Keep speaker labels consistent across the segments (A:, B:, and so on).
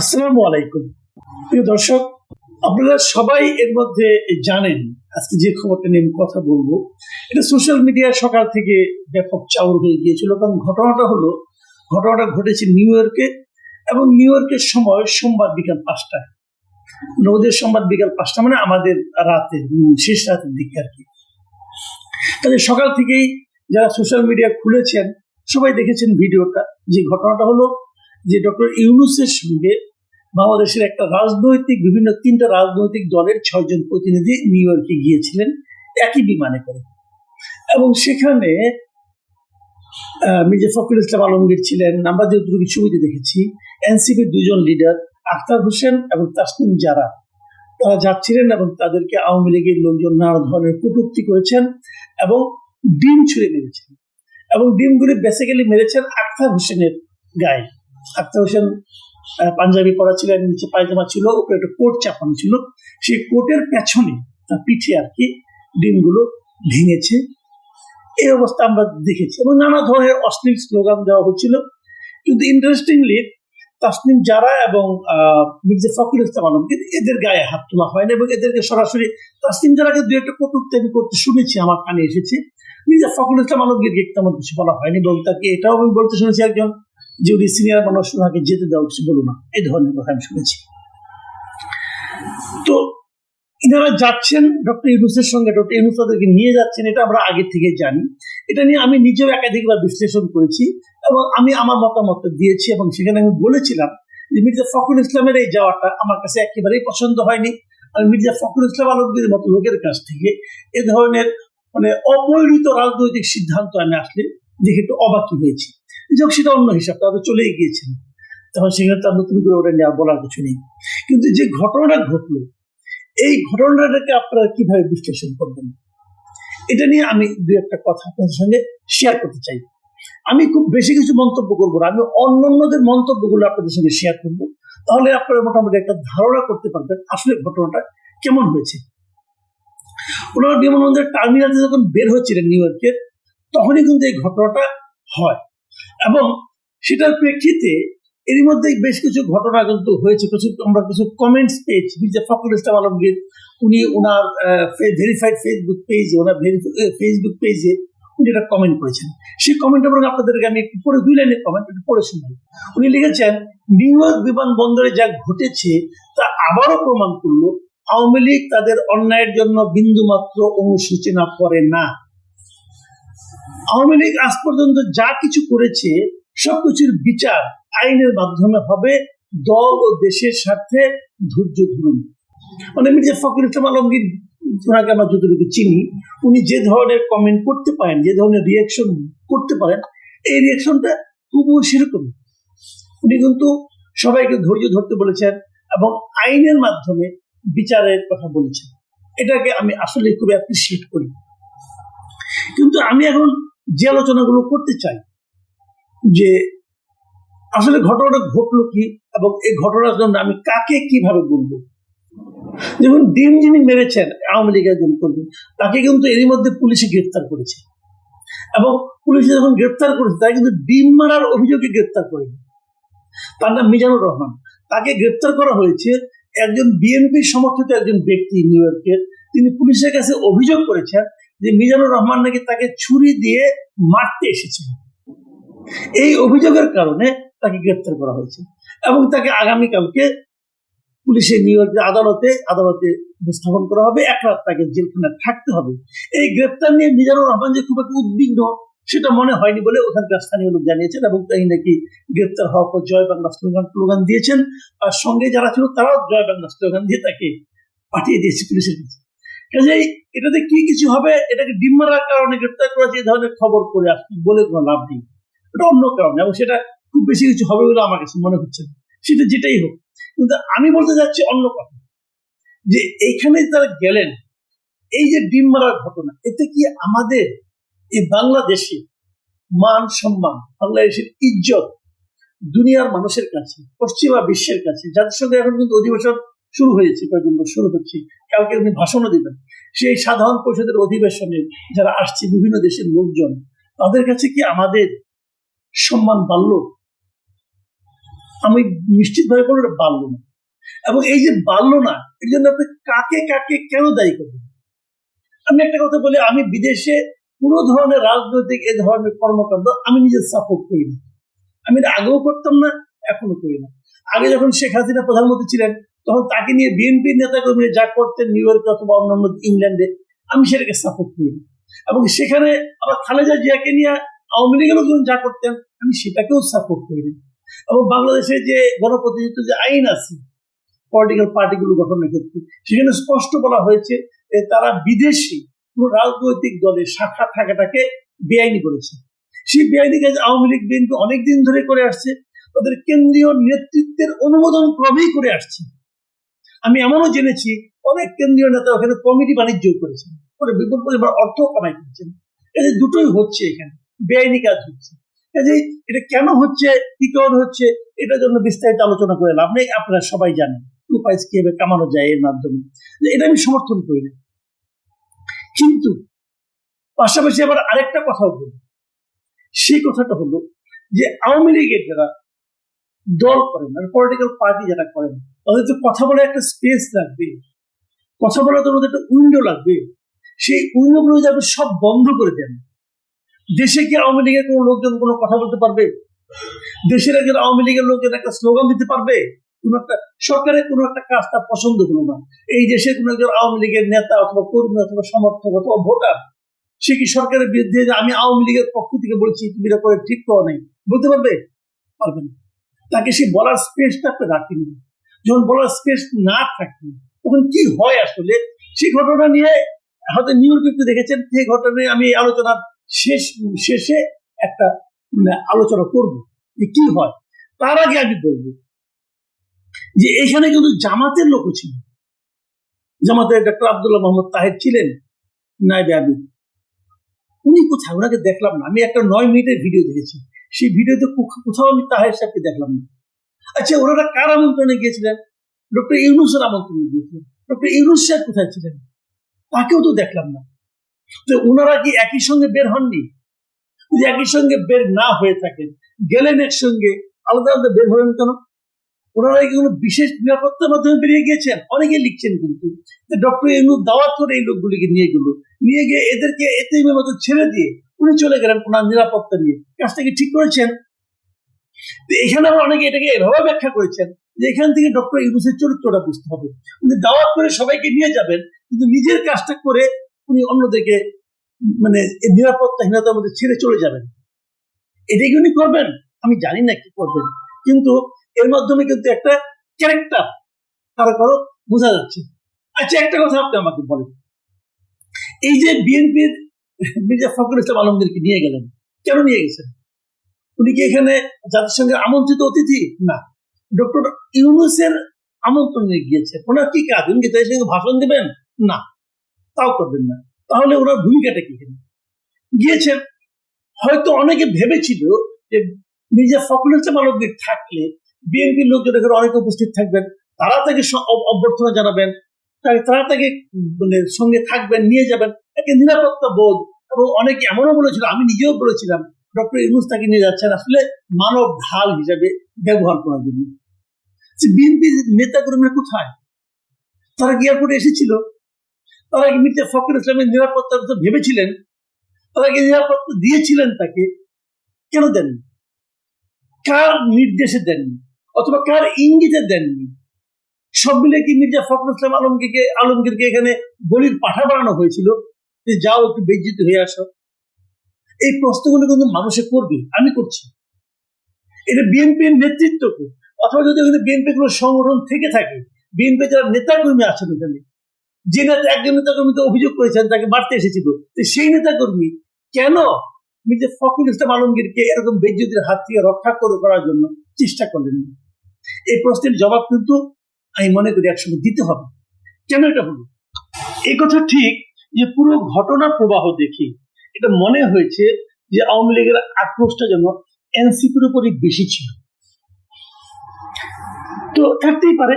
A: আসসালামু আলাইকুম। প্রিয় দর্শক, আপনারা সবাই এর মধ্যে জানেন, আজকে যে খবরটা নিয়ে আমি কথা বলব, এটা সোশ্যাল মিডিয়ায় সকাল থেকে ব্যাপক চাউর হয়ে গিয়েছিল কারণ ঘটনাটা হলো, ঘটনাটা ঘটেছে নিউ ইয়র্কে এবং নিউ ইয়র্কের সময় সোমবার বিকাল পাঁচটায়। ওদের সোমবার বিকাল পাঁচটা মানে আমাদের রাতে শেষ রাতের দিকে আর কি। তাদের সকাল থেকেই যারা সোশ্যাল মিডিয়া খুলেছেন, সবাই দেখেছেন ভিডিওটা, যে ঘটনাটা হলো যে ডক্টর ইউনুসের সঙ্গে বাংলাদেশের একটা রাজনৈতিক, বিভিন্ন তিনটা রাজনৈতিক দলের ছয়জন প্রতিনিধি নিউ ইয়র্কে গিয়েছিলেন একই বিমানে করে। এবং সেখানে মির্জা ফখরুল ইসলাম আলমগীর ছিলেন, আমরা যতটুকু ছবিতে দেখেছি, এনসিপির দুজন লিডার আখতার হোসেন এবং তাসনিম জারা, তারা যাচ্ছিলেন এবং তাদেরকে আওয়ামী লীগের লোকজন নানা ধরনের কটূক্তি করেছেন এবং ডিম ছুঁড়ে মেরেছেন। এবং ডিমগুলি বেসিক্যালি মেরেছেন আখতার হোসেনের গায়ে। আখতার হোসেন পাঞ্জাবি পরা ছিলেন নিচে পায়জামা ছিল, উপরে একটা কোট চাপানো ছিল। সেই কোটের পেছনে, তার পিঠে আর কি, ডিমগুলো ভেঙেছে। এই অবস্থা আমরা দেখেছি। এবং নানা ধরনের অশ্লীল স্লোগান দেওয়া হচ্ছিল। কিন্তু ইন্টারেস্টিংলি তাসনিম যারা এবং মির্জা ফখরুল ইসলাম আলমগীর এদের গায়ে হাত তোলা হয় না এবং এদেরকে সরাসরি তাসনিম যারাকে দু একটা কটূক্তি করতে শুনেছি, আমার কানে এসেছে। মির্জা ফখরুল ইসলাম আলমগীরকে তেমন কিছু বলা হয়নি এবং তাকে এটাও আমি বলতে শুনেছি একজন যে উনি সিনিয়র মানুষ ওনাকে যেতে দেওয়া কিছু বলো না। এই ধরনের কথা আমি শুনেছি। তো এনারা যাচ্ছেন ডক্টর ইউনুসের সঙ্গে। ডক্টর ইউনুস তাদেরকে নিয়ে যাচ্ছেন, এটা আমরা আগে থেকে জানি। এটা নিয়ে আমি নিজেও একাধিকবার বিশ্লেষণ করেছি এবং আমি আমার মতামত দিয়েছি এবং সেখানে আমি বলেছিলাম যে মির্জা ফখরুল ইসলামের এই যাওয়াটা আমার কাছে একেবারেই পছন্দ হয়নি। আমি মির্জা ফখরুল ইসলাম আলমগীর মতো লোকের কাছ থেকে এ ধরনের মানে অপরিণত রাজনৈতিক সিদ্ধান্ত আমি আসলে দেখে একটু অবাকি হয়েছি। যাক সেটা অন্য হিসাব, তারা চলেই গিয়েছেন তখন সেখানে তার নতুন করে ওটা নেওয়া বলার কিছু নেই। কিন্তু যে ঘটনাটা ঘটলো, এই ঘটনাটাকে আপনারা কীভাবে বিশ্লেষণ করবেন? এটা নিয়ে আমি দু একটা কথা আপনাদের সঙ্গে শেয়ার করতে চাই। আমি খুব বেশি কিছু মন্তব্য করব না, আমি অন্যান্যদের মন্তব্যগুলো আপনাদের সঙ্গে শেয়ার করব। তাহলে আপনারা মোটামুটি একটা ধারণা করতে পারবেন আসলে ঘটনাটা কেমন হয়েছে। ওনারা বিমানবন্দরের টার্মিনালে যখন বের হচ্ছিলেন নিউ ইয়র্কের তখনই কিন্তু এই ঘটনাটা হয়। এবং সেটার প্রেক্ষিতে এর মধ্যে বেশ কিছু ঘটনা কিন্তু হয়েছে। কিছু আমরা কিছু কমেন্টস পেয়েছি। মির্জা ফখরুল ইসলাম আলমগীর, উনি ওনার ভেরিফাইড ফেসবুক পেজে ওনার ফেসবুক পেজে উনি একটা কমেন্ট করেছেন। সেই কমেন্ট বরং আপনাদেরকে আমি একটু পরে দুই লাইনের কমেন্ট একটু পড়ে শুনব উনি লিখেছেন নিউ ইয়র্ক বিমানবন্দরে যা ঘটেছে তা আবারও প্রমাণ করল আওয়ামী লীগ তাদের অন্যায়ের জন্য বিন্দুমাত্র অনুসূচনা করে না। আওয়ামী লীগ আজ পর্যন্ত যা কিছু করেছে, সবকিছুর বিচার আইনের মাধ্যমে হবে। দল ও দেশের স্বার্থে ধৈর্য ধরুন। মানে মির্জা ফখরুল ইসলাম আলমগীর, ওনাকে আমরা যতটুকু চিনি, উনি যে ধরনের কমেন্ট করতে পারেন, যে ধরনের রিয়াকশন করতে পারেন, এই রিয়াকশনটা খুব সেরকম। উনি কিন্তু সবাইকে ধৈর্য ধরতে বলেছেন এবং আইনের মাধ্যমে বিচারের কথা বলেছেন। এটাকে আমি আসলে খুব অ্যাপ্রিসিয়েট করি। কিন্তু আমি এখন যে আলোচনাগুলো করতে চাই, যে আসলে ঘটনাটা ঘটলো কি এবং এই ঘটনার জন্য আমি কাকে কীভাবে বলব? যেমন ডিম যিনি মেরেছেন, আওয়ামী লীগের একজন কর্মী, তাকে কিন্তু এরই মধ্যে পুলিশে গ্রেফতার করেছে। এবং পুলিশে যখন গ্রেফতার করেছে, তাকে কিন্তু ডিম মারার অভিযোগে গ্রেফতার করেনি তার নাম মিজানুর রহমান। তাকে গ্রেফতার করা হয়েছে একজন বিএনপি সমর্থিত একজন ব্যক্তি নিউ ইয়র্কের। তিনি পুলিশের কাছে অভিযোগ করেছেন যে মিজানুর রহমান নাকি তাকে ছুরি দিয়ে মারতে এসেছিল এই অভিযোগের কারণে তাকে গ্রেপ্তার করা হয়েছে এবং তাকে আগামীকালকে পুলিশের নিউ আদালতে আদালতে উপস্থাপন করা হবে। এক রাত তাকে জেলখানায় থাকতে হবে। এই গ্রেপ্তার নিয়ে মিজানুর রহমান যে খুব একটা উদ্বিগ্ন, সেটা মনে হয়নি বলে ওখানকার স্থানীয় লোক জানিয়েছেন এবং তাই নাকি গ্রেপ্তার হওয়ার পর জয় বাংলা স্লোগান স্লোগান দিয়েছেন। আর সঙ্গে যারা ছিল তারাও জয় বাংলা স্লোগান দিয়ে তাকে পাঠিয়ে দিয়েছে পুলিশের কাছে। এটাতে কি কিছু হবে? এটাকে কারণে গ্রেপ্তার করেছে, এই ধরনের খবর করে বলে কোনো লাভ নেই। এটা অন্য কারণে, এবং সেটা খুব বেশি কিছু হবে বলে আমার কাছে মনে হচ্ছে সেটা যেটাই হোক। কিন্তু আমি বলতে যাচ্ছি অন্য কথা, যে এইখানে তারা গেলেন, এই যে ডিম মারার ঘটনা, এতে কি আমাদের এই বাংলাদেশে মান সম্মান, বাংলাদেশের ইজ্জত দুনিয়ার মানুষের কাছে, পশ্চিমা বিশ্বের কাছে সঙ্গে এখন কিন্তু অধিবেশন শুরু হয়েছে কয়েকদিন শুরু হচ্ছে কালকে উনি ভাষণও দেবেন। সেই সাধারণ পরিষদের অধিবেশনে যারা আসছে বিভিন্ন দেশের লোকজন, তাদের কাছে কি আমাদের সম্মান বাড়ল? আমি নিশ্চিতভাবে এটা বাড়লো না। এবং এই যে বাড়লো না, এর জন্য আপনি কাকে কাকে কেন দায়ী করবেন? আমি একটা কথা বলি, আমি বিদেশে কোনো ধরনের রাজনৈতিক এ ধরনের কর্মকাণ্ড আমি নিজে সাপোর্ট করি না। আমি আগেও করতাম না, এখনও করি না। আগে যখন শেখ হাসিনা প্রধানমন্ত্রী ছিলেন তখন তাকে নিয়ে বিএনপি নেতা কর্মীরা যা করতেন নিউ ইয়র্ক অথবা অন্যান্য ইংল্যান্ডে আমি সেটাকে সাপোর্ট করি এবং সেখানে আবার খালেদা জিয়াকে নিয়ে আওয়ামী লীগের লোকজন যা করতেন, আমি সেটাকেও সাপোর্ট করি এবং বাংলাদেশের যে গণপ্রতিনিধিত্ব যে আইন আছে পলিটিক্যাল পার্টিগুলো গঠনের ক্ষেত্রে, সেখানে স্পষ্ট বলা হয়েছে তারা বিদেশি কোন রাজনৈতিক দলের শাখা থাকাটাকে বেআইনি করেছে। সেই বেআইনি কাজ আওয়ামী লীগ বিএনপি অনেকদিন ধরে করে আসছে তাদের কেন্দ্রীয় নেতৃত্বের অনুমোদন ক্রমেই করে আসছে। আমি এমনও জেনেছি, অনেক কেন্দ্রীয় নেতা ওখানে কমিটি বাণিজ্য করেছেন পরে বিপুল পরিমাণ অর্থ কামাই করছেন। এই দুটোই হচ্ছে এখানে, বেআইনি কাজ হচ্ছে। কাজে এটা কেন হচ্ছে, কি কারণ হচ্ছে, এটার জন্য বিস্তারিত আলোচনা করে লাভ নেই, আপনারা সবাই জানেন। উপায় কীভাবে কামানো যায় এর মাধ্যমে। এটা আমি সমর্থন করি না। কিন্তু পাশাপাশি আবার আরেকটা কথাও বলি। সেই কথাটা হলো যে আওয়ামী লীগের যারা দল করেন আর পলিটিক্যাল পার্টি যারা করেন, তাদের তো কথা বলে একটা স্পেস লাগবে। কথা বলার জন্য একটা উইন্ডো লাগবে। সেই উইন্ডোগুলো যাবে সব বন্ধ করে দেন, দেশে কি আওয়ামী লীগের কোনো লোকজন কোনো কথা বলতে পারবে? দেশের একজন আওয়ামী লীগের লোকজন একটা স্লোগান দিতে পারবে? কোন একটা, সরকারের কোনো একটা কাজ তার পছন্দ হলো না। এই দেশে কোনো একজন আওয়ামী লীগের নেতা অথবা কর্মী অথবা সমর্থক অথবা ভোটার, সে কি সরকারের বিরুদ্ধে আমি আওয়ামী লীগের পক্ষ থেকে বলছি তুমি এটা করে ঠিক করো নাই, বলতে পারবে? পারবে না। তাকে সে বলার স্পেসটা আপনি রাখেনি যখন বলার স্পেস না থাকে, তখন কি হয় আসলে? সেই ঘটনা নিয়ে হয়তো নিউ ইয়র্কে দেখেছেন, সেই ঘটনা নিয়ে আমি আলোচনার শেষ, শেষে একটা মানে আলোচনা করব যে কি হয়। তার আগে আমি বলব যে এখানে কিন্তু জামাতের লোকও ছিল। জামাতের ডক্টর আব্দুল্লাহ মোহাম্মদ তাহের ছিলেন নাইবে আবিদ উনি কোথায়? ওনাকে দেখলাম না। আমি একটা নয় মিনিটের ভিডিও দেখেছি। সেই ভিডিওতে কোথাও আমি তাহের সাহেবকে দেখলাম না। আচ্ছা ওনারা কার আমন্ত্রণে গিয়েছিলেন? ডক্টর ইউনুসের আমন্ত্রণে গিয়েছিলেন। ডক্টর ইউনুস সাহেব কোথায় ছিলেন? তাকেও তো দেখলাম না। তো ওনারা কি একই সঙ্গে বের হননি? যদি একই সঙ্গে বের না হয়ে থাকেন, গেলেন একসঙ্গে আলাদা আলাদা বের হলেন কেন? ওনারা কি কোনো বিশেষ নিরাপত্তার মাধ্যমে বেরিয়ে গিয়েছেন? অনেকে লিখছেন কিন্তু ডক্টর ইউনুস দাওয়াত করে এই লোকগুলিকে নিয়ে গেল। নিয়ে গিয়ে এদেরকে এতে মতো ছেড়ে দিয়ে উনি চলে গেলেন ওনার নিরাপত্তা নিয়ে। কাজটা কি ঠিক করেছেন? এখানে আবার অনেকে এটাকে এভাবে ব্যাখ্যা করেছেন যে এখান থেকে ডক্টর ইউনুসের চরিত্রটা বুঝতে হবে। উনি দাওয়াত করে সবাইকে নিয়ে যাবেন, কিন্তু নিজের কাজটা করে উনি অন্যদেরকে মানে নিরাপত্তাহীনতার মধ্যে ছেড়ে চলে যাবেন। এটাই কি উনি করবেন? আমি জানি না কি করবেন। কিন্তু এর মাধ্যমে কিন্তু একটা ক্যারেক্টার কারও কারও বোঝা যাচ্ছে। আচ্ছা একটা কথা আপনি আমাকে বলেন। এই যে বিএনপির মির্জা ফখরুল ইসলাম আলমগীরকে নিয়ে গেলেন। কেন নিয়ে গেছেন? উনি কি এখানে সঙ্গে আমন্ত্রিত অতিথি? না। ডক্টর ইউনুসের আমন্ত্রণে গিয়েছে ওনার কি কাজ? উনি সঙ্গে ভাষণ দিবেন? না। তাও করবেন না। তাহলে ওনার ভূমিকাটা কি গিয়েছেন। হয়তো অনেকে ভেবেছিল যে মির্জা ফখরুল ইসলাম আলমগীর থাকলে বিএনপির লোকজন এখানে অনেকে উপস্থিত থাকবেন। তারা তাকে অভ্যর্থনা জানাবেন। তারা তাকে মানে সঙ্গে থাকবেন, নিয়ে যাবেন। তাকে নিরাপত্তা বোধ। এবং অনেকে এমনও বলেছিল, আমি নিজেও বলেছিলাম, ডক্টর ইউনুস তাকে নিয়ে যাচ্ছেন আসলে মানব ঢাল হিসাবে ব্যবহার করার জন্য। বিএনপি নেতা কর্মীরা কোথায়? তারা কি এয়ারপোর্টে এসেছিল? তারা কি মির্জা ফখর ইসলামের নিরাপত্তার কথা ভেবেছিলেন? তারা কি নিরাপত্তা দিয়েছিলেন তাকে? কেন দেননি? কার নির্দেশে দেননি? অথবা কার ইঙ্গিতে দেননি? সব মিলে কি মির্জা ফখর ইসলাম আলমগীরকে আলমগীরকে এখানে গলির পাঠা বানানো হয়েছিল? যে যাও একটু বেজ্জিত হয়ে আসো। এই প্রশ্নগুলো কিন্তু মানুষে করবে, আমি করছি। এটা বিএনপির নেতৃত্বকে, অথবা যদি ওখানে বিএনপি কোনো সংগঠন থেকে থাকে, বিএনপি যারা নেতাকর্মী আছেন ওখানে, যে নেতা একজন নেতাকর্মী তো অভিযোগ করেছেন, তাকে মারতে এসেছিল সেই নেতাকর্মী কেন মির্জা ফখরুল ইসলাম আলমগীরকে এরকম বেজ্জতির হাত থেকে রক্ষা করে করার জন্য চেষ্টা করলেন এই প্রশ্নের জবাব কিন্তু আমি মনে করি একসঙ্গে দিতে হবে। কেন এটা হলো? এই কথা ঠিক যে পুরো ঘটনা প্রবাহ দেখি। এটা মনে হয়েছে যে আওয়ামী লীগের আক্রোশটা যেন এনসিপির উপরই বেশি ছিল। তো থাকতেই পারে,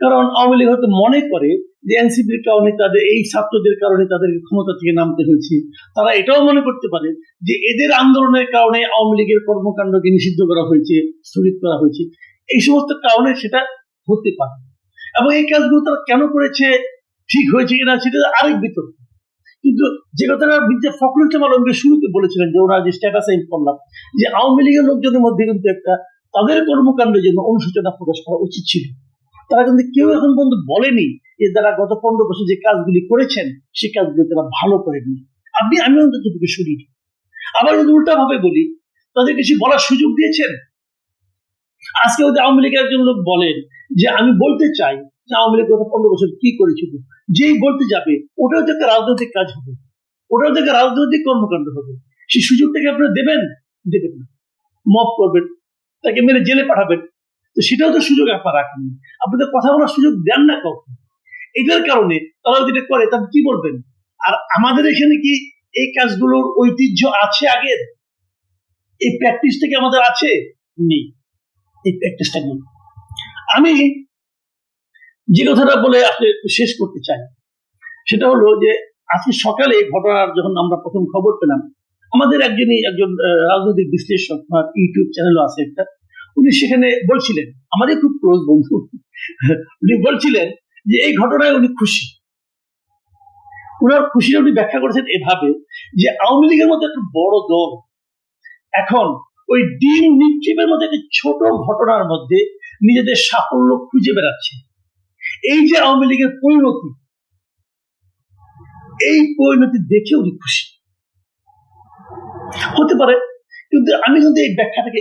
A: কারণ আওয়ামী লীগ হয়তো মনে করে যে এনসিপির কারণে তাদের, এই ছাত্রদের কারণে তাদের ক্ষমতা থেকে নামতে হয়েছে। তারা এটাও মনে করতে পারে যে এদের আন্দোলনের কারণে আওয়ামী লীগের কর্মকাণ্ডকে নিষিদ্ধ করা হয়েছে, স্থগিত করা হয়েছে। এই সমস্ত কারণে সেটা হতে পারে। এবং এই কাজগুলো তারা কেন করেছে, ঠিক হয়েছে কিনা সেটা আরেক বিতর্ক। কিন্তু যে কথাটা মির্জা ফখরুল ইসলাম আলমগীর শুরুতে বলেছিলেন যে ওরা যে স্ট্যাটাস স্ট্যাটাসে করলাম যে আওয়ামী লীগের লোকজনের মধ্যে কিন্তু একটা তাদের কর্মকাণ্ডের জন্য অনুশোচনা প্রকাশ করা উচিত ছিল। তারা কিন্তু কেউ এখন পর্যন্ত বলেনি যে তারা গত পনেরো বছর যে কাজগুলি করেছেন সেই কাজগুলি তারা ভালো করেনি। আপনি, আমি অন্তত শুনি আবার যদি উল্টা ভাবে বলি তাদের কিছু বলার সুযোগ দিয়েছেন? আজকে যদি আওয়ামী লীগের একজন লোক বলেন যে আমি বলতে চাই যে আওয়ামী লীগ গত পনেরো বছর কি করেছিল, যেই বলতে যাবে, ওটাও তো একটা রাজনৈতিক কাজ হবে, ওটাও তো রাজনৈতিক কর্মকাণ্ড হবে। সেই সুযোগটাকে আপনারা দেবেন? দেবেন না। মপ করবেন, তাকে মেরে জেলে পাঠাবেন। তো সেটাও তো সুযোগ আপনারা রাখেন আপনাদের কথা বলার সুযোগ দেন না কখন এটার কারণে তারা যদি এটা করে, তাহলে কি বলবেন? আর আমাদের এখানে কি এই কাজগুলোর ঐতিহ্য আছে আগের? এই প্র্যাকটিস থেকে আমাদের আছে? নেই। আমি যে কথাটা বলে আসলে শেষ করতে চাই, সেটা হলো যে, আজকে সকালে ঘটনার যখন আমরা প্রথম খবর পেলাম, আমাদের একজনই একজন রাজনৈতিক বিশ্লেষক ইউটিউব চ্যানেলও আছে একটা, উনি সেখানে বলছিলেন, আমাদের খুব ক্লোজ বন্ধু, উনি বলছিলেন যে, এই ঘটনায় উনি খুশি। ওনার খুশিটা উনি ব্যাখ্যা করেছেন এভাবে যে, আওয়ামী লীগের মতো একটা বড় দল, এখন ওই ডিম নিক্ষেপের মধ্যে একটি ছোট ঘটনার মধ্যে নিজেদের সাফল্য খুঁজে বেড়াচ্ছে। এই যে আওয়ামী লীগের পরিণতি, এই পরিণতি দেখে উনি খুশি। হতে পারে, কিন্তু আমি কিন্তু এই ব্যাখ্যাটাকে